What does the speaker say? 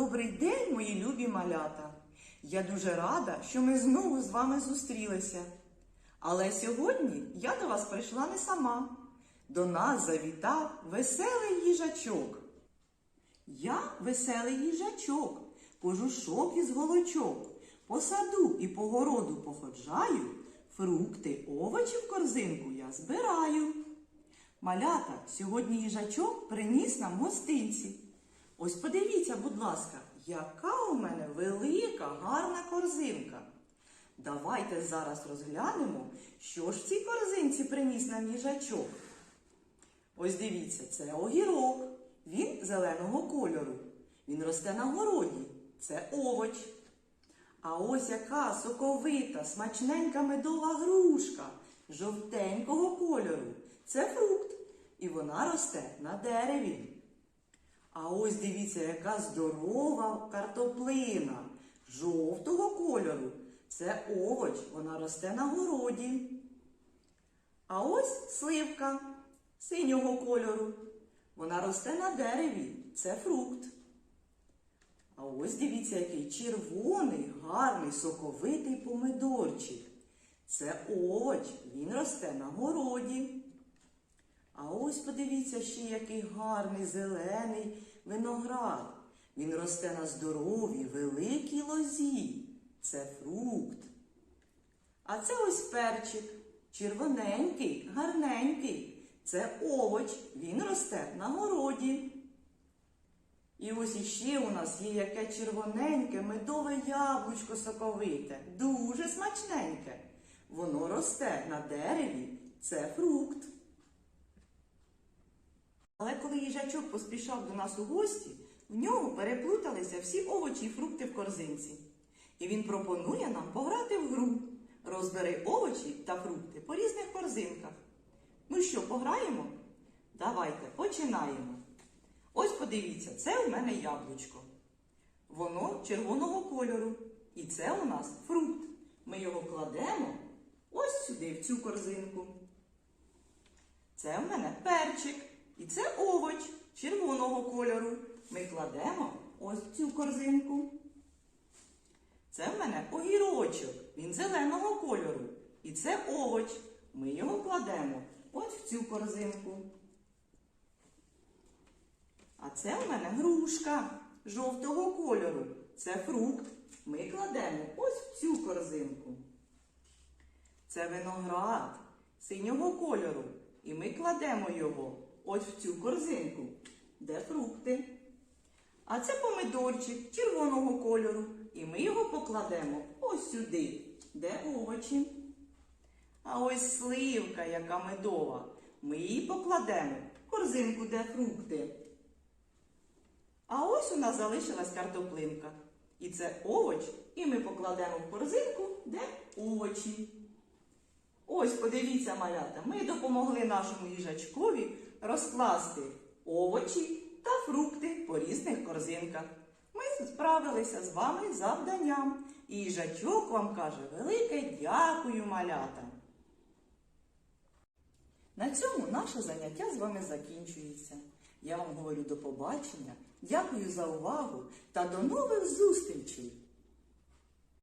Добрий день, мої любі малята! Я дуже рада, що ми знову з вами зустрілися. Але сьогодні я до вас прийшла не сама. До нас завітав веселий їжачок. Я веселий їжачок, кожушок із голочок, по саду і по городу походжаю, фрукти, овочі в корзинку я збираю. Малята, сьогодні їжачок приніс нам гостинці. Ось подивіться, будь ласка, яка у мене велика, гарна корзинка. Давайте зараз розглянемо, що ж в цій корзинці приніс нам їжачок. Ось дивіться, це огірок. Він зеленого кольору. Він росте на городі. Це овоч. А ось яка соковита, смачненька медова грушка жовтенького кольору. Це фрукт. І вона росте на дереві. А ось дивіться, яка здорова картоплина жовтого кольору. Це овоч, вона росте на городі. А ось сливка синього кольору. Вона росте на дереві. Це фрукт. А ось дивіться, який червоний, гарний, соковитий помидорчик. Це овоч, він росте на городі. А ось подивіться ще, який гарний зелений виноград. Він росте на здоровій, великій лозі. Це фрукт. А це ось перчик, червоненький, гарненький. Це овоч, він росте на городі. І ось іще у нас є яке червоненьке медове яблучко соковите, дуже смачненьке. Воно росте на дереві, це фрукт. Але коли їжачок поспішав до нас у гості, в нього переплуталися всі овочі і фрукти в корзинці. І він пропонує нам пограти в гру. Розбери овочі та фрукти по різних корзинках. Ну що, пограємо? Давайте починаємо. Ось подивіться, це у мене яблучко. Воно червоного кольору. І це у нас фрукт. Ми його кладемо ось сюди, в цю корзинку. Це в мене перчик. І це овоч червоного кольору. Ми кладемо ось цю корзинку. Це в мене огірочок. Він зеленого кольору. І це овоч. Ми його кладемо ось в цю корзинку. А це в мене грушка жовтого кольору. Це фрукт. Ми кладемо ось в цю корзинку. Це виноград синього кольору. І ми кладемо його ось в цю корзинку, де фрукти. А це помидорчик червоного кольору. І ми його покладемо ось сюди, де овочі. А ось сливка, яка медова. Ми її покладемо в корзинку, де фрукти. А ось у нас залишилась картоплинка. І це овоч, і ми покладемо в корзинку, де овочі. Ось, подивіться, малята, ми допомогли нашому їжачкові розкласти овочі та фрукти по різних корзинках. Ми справилися з вами завданням. І їжачок вам каже велике дякую, малята. На цьому наше заняття з вами закінчується. Я вам говорю до побачення, дякую за увагу та до нових зустрічей!